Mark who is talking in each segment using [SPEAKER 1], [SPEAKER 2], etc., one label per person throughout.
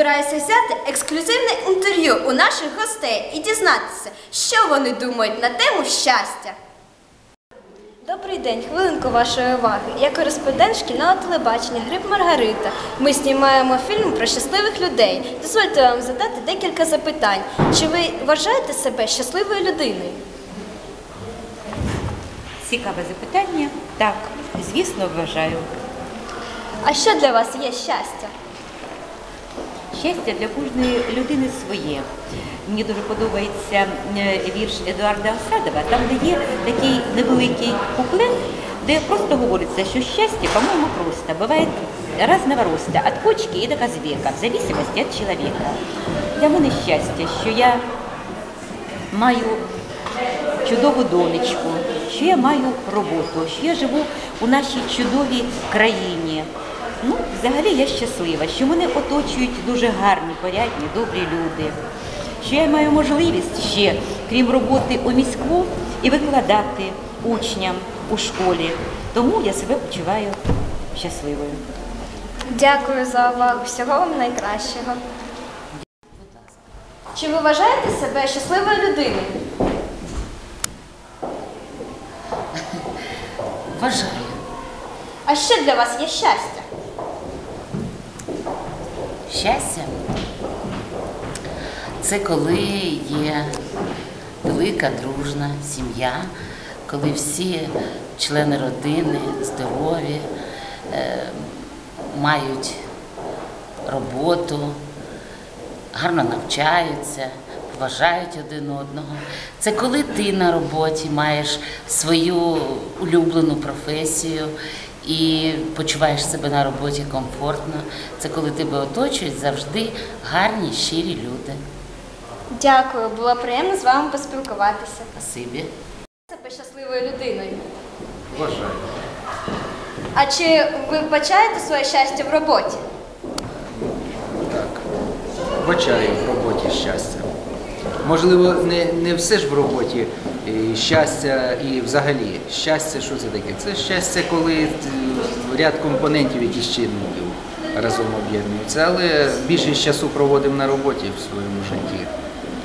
[SPEAKER 1] збираюся взяти ексклюзивне інтерв'ю у наших гостей і дізнатися, що вони думають на тему щастя. Добрий день, хвилинку вашої уваги. Я кореспондент шкільного телебачення Гриб Маргарита. Ми знімаємо фільм про щасливих людей. Дозвольте вам задати декілька запитань. Чи ви вважаєте себе щасливою людиною?
[SPEAKER 2] Цікаве запитання. Так, звісно, вважаю.
[SPEAKER 1] А що для вас є щастя?
[SPEAKER 2] Щастя для кожної людини своє. Мені дуже подобається е, вірш Едуарда Осадова, там, де є такий невеликий куплет, де просто говориться, що щастя, по-моему, просто бывает разного роста, от почки и до козлика, в зависимости от человека. Для мене щастя, що я маю чудову донечку, що я маю роботу, що я живу у нашій чудовій країні. Ну, взагалі я щаслива, що мене оточують дуже гарні, порядні, добрі люди. Що я маю можливість ще, крім роботи у міську, і викладати учням у школі. Тому я себе почуваю щасливою.
[SPEAKER 1] Дякую за увагу. Всього вам найкращого. Чи ви вважаєте себе щасливою людиною?
[SPEAKER 3] Вважаю.
[SPEAKER 1] А що для вас є щастя?
[SPEAKER 3] Щастя це коли є велика дружна сім'я, коли всі члени родини здорові, е, мають роботу, гарно навчаються, поважають один одного. Це коли ти на роботі маєш свою улюблену професію і почуваєш себе на роботі комфортно. Це коли тебе оточують завжди гарні, щирі люди.
[SPEAKER 1] Дякую, було приємно з вами поспілкуватися.
[SPEAKER 3] Спасибі.
[SPEAKER 1] Себе щасливою людиною.
[SPEAKER 4] Вважаю.
[SPEAKER 1] А чи ви вбачаєте своє щастя в роботі?
[SPEAKER 4] Так. Вбачаю в роботі щастя. Можливо, не, не все ж в роботі і щастя і взагалі. Щастя, що це таке? Це щастя, коли е, ряд компонентів, які з чинників разом об'єднуються. Але більшість часу проводимо на роботі в своєму житті.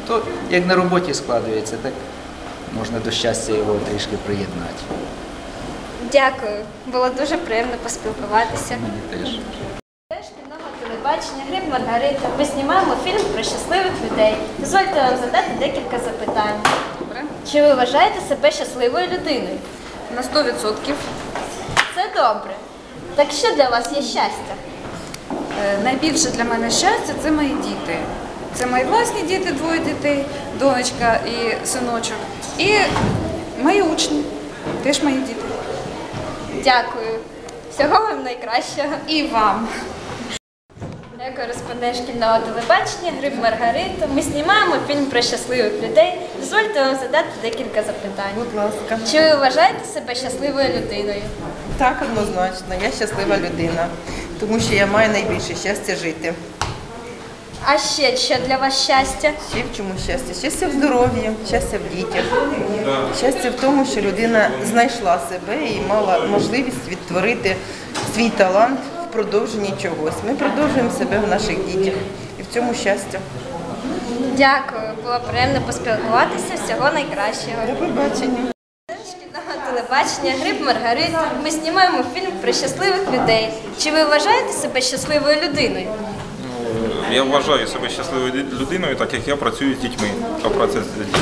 [SPEAKER 4] То як на роботі складується, так можна до щастя його трішки приєднати.
[SPEAKER 1] Дякую, було дуже приємно поспілкуватися.
[SPEAKER 4] Мені теж.
[SPEAKER 1] Телебачення Гриб Маргарита. Ми знімаємо фільм про щасливих людей. Дозвольте вам задати декілька запитань.
[SPEAKER 5] Добре.
[SPEAKER 1] Чи ви вважаєте себе щасливою людиною?
[SPEAKER 5] На 100%.
[SPEAKER 1] Це добре. Так що для вас є щастя?
[SPEAKER 5] Е, Найбільше для мене щастя це мої діти. Це мої власні діти, двоє дітей, донечка і синочок. І мої учні, теж мої діти.
[SPEAKER 1] Дякую. Всього вам найкращого.
[SPEAKER 5] І вам.
[SPEAKER 1] Я кореспондент шкільного телебачення Гриб Маргарита. Ми знімаємо фільм про щасливих людей. Дозвольте вам задати декілька запитань.
[SPEAKER 6] Будь ласка.
[SPEAKER 1] Чи ви вважаєте себе щасливою людиною?
[SPEAKER 6] Так, однозначно, я щаслива людина, тому що я маю найбільше щастя жити.
[SPEAKER 1] А ще що для вас щастя?
[SPEAKER 6] Ще в чому щастя? Щастя в здоров'ї, щастя в дітях. Щастя в тому, що людина знайшла себе і мала можливість відтворити свій талант продовженні чогось. Ми продовжуємо себе в наших дітях. І в цьому щастя.
[SPEAKER 1] Дякую, було приємно поспілкуватися. Всього найкращого.
[SPEAKER 6] До побачення.
[SPEAKER 1] Шкільного телебачення Гриб Маргарита. Ми знімаємо фільм про щасливих людей. Чи ви вважаєте себе щасливою людиною?
[SPEAKER 7] Я вважаю себе щасливою людиною, так як я працюю з дітьми. А праця з дітьми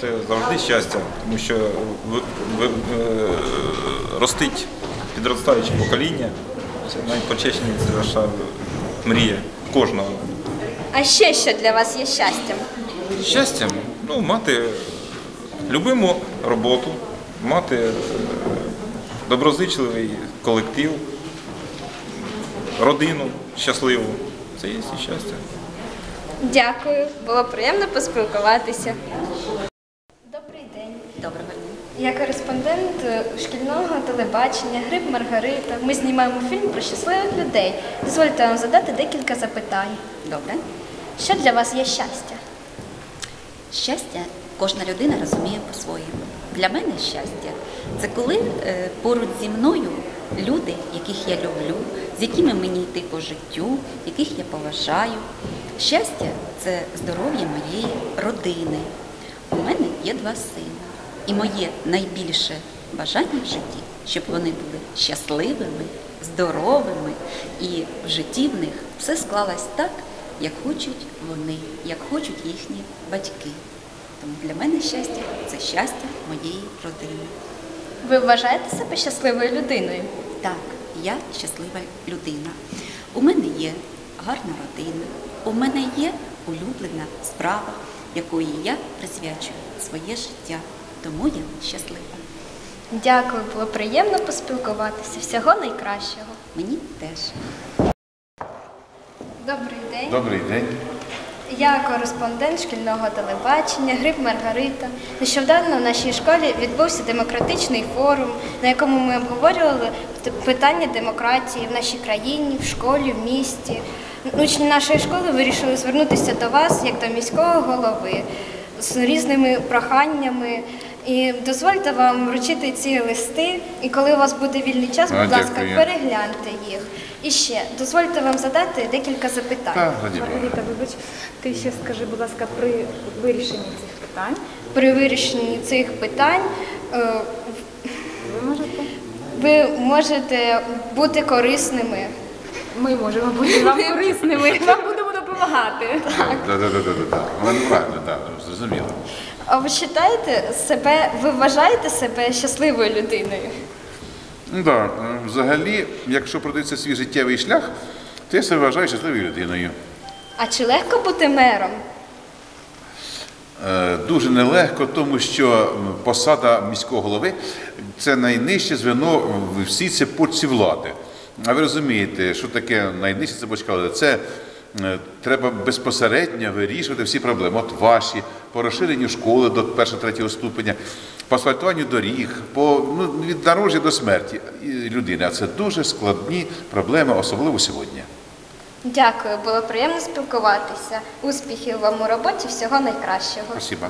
[SPEAKER 7] це завжди щастя, тому що е, ростить підростаюче покоління. Це найпочесніша мрія кожного.
[SPEAKER 1] А ще що для вас є щастям?
[SPEAKER 7] Щастям ну, мати любиму роботу, мати е, доброзичливий колектив, родину щасливу. Це є і щастя.
[SPEAKER 1] Дякую, було приємно поспілкуватися. Добрий день.
[SPEAKER 2] Доброго дня.
[SPEAKER 1] Я кореспондент е, шкільного телебачення Гриб Маргарита. Ми знімаємо фільм про щасливих людей. Дозвольте вам задати декілька запитань.
[SPEAKER 8] Добре.
[SPEAKER 1] Що для вас є щастя?
[SPEAKER 8] Щастя кожна людина розуміє по-своєму. Для мене щастя це коли е, поруч зі мною люди, яких я люблю, з якими мені йти по життю, яких я поважаю. Щастя це здоров'я моєї родини. У мене є два сина. І моє найбільше бажання в житті, щоб вони були щасливими, здоровими, і в житті в них все склалось так, як хочуть вони, як хочуть їхні батьки. Тому для мене щастя це щастя моєї родини.
[SPEAKER 1] Ви вважаєте себе щасливою людиною?
[SPEAKER 8] Так, я щаслива людина. У мене є гарна родина, у мене є улюблена справа, якої я присвячую своє життя. Тому я щаслива.
[SPEAKER 1] Дякую, було приємно поспілкуватися. Всього найкращого.
[SPEAKER 8] Мені теж.
[SPEAKER 1] Добрий день.
[SPEAKER 9] Добрий день.
[SPEAKER 1] Я кореспондент шкільного телебачення Гриб Маргарита. Нещодавно в нашій школі відбувся демократичний форум, на якому ми обговорювали питання демократії в нашій країні, в школі, в місті. Учні нашої школи вирішили звернутися до вас як до міського голови з різними проханнями. І дозвольте вам вручити ці листи, і коли у вас буде вільний час,
[SPEAKER 9] А,
[SPEAKER 1] будь ласка,
[SPEAKER 9] дякую.
[SPEAKER 1] перегляньте їх. І ще дозвольте вам задати декілька запитань.
[SPEAKER 9] Так.
[SPEAKER 10] Маргарита, вибач, ти ще скажи, будь ласка, при вирішенні цих питань
[SPEAKER 1] при вирішенні цих питань е,
[SPEAKER 10] ви можете?
[SPEAKER 1] ви можете бути корисними.
[SPEAKER 10] Ми можемо бути вам корисними, вам будемо допомагати.
[SPEAKER 9] Так, так, так, так, так. Правильно, так, зрозуміло.
[SPEAKER 1] А ви вважаєте себе, ви вважаєте себе щасливою людиною?
[SPEAKER 9] Ну, так, взагалі, якщо продається свій життєвий шлях, то я себе вважаю щасливою людиною.
[SPEAKER 1] А чи легко бути мером?
[SPEAKER 9] Е, Дуже нелегко, тому що посада міського голови це найнижче звено в всій цепочці влади. А ви розумієте, що таке найнижча цепочка влади? Це е, треба безпосередньо вирішувати всі проблеми. От ваші, по розширенню школи до першого третього ступеня, по асфальтуванню доріг, по ну, від дорожі до смерті людини. А це дуже складні проблеми, особливо сьогодні.
[SPEAKER 1] Дякую, було приємно спілкуватися. Успіхів вам у роботі, всього найкращого.
[SPEAKER 9] Спасибо.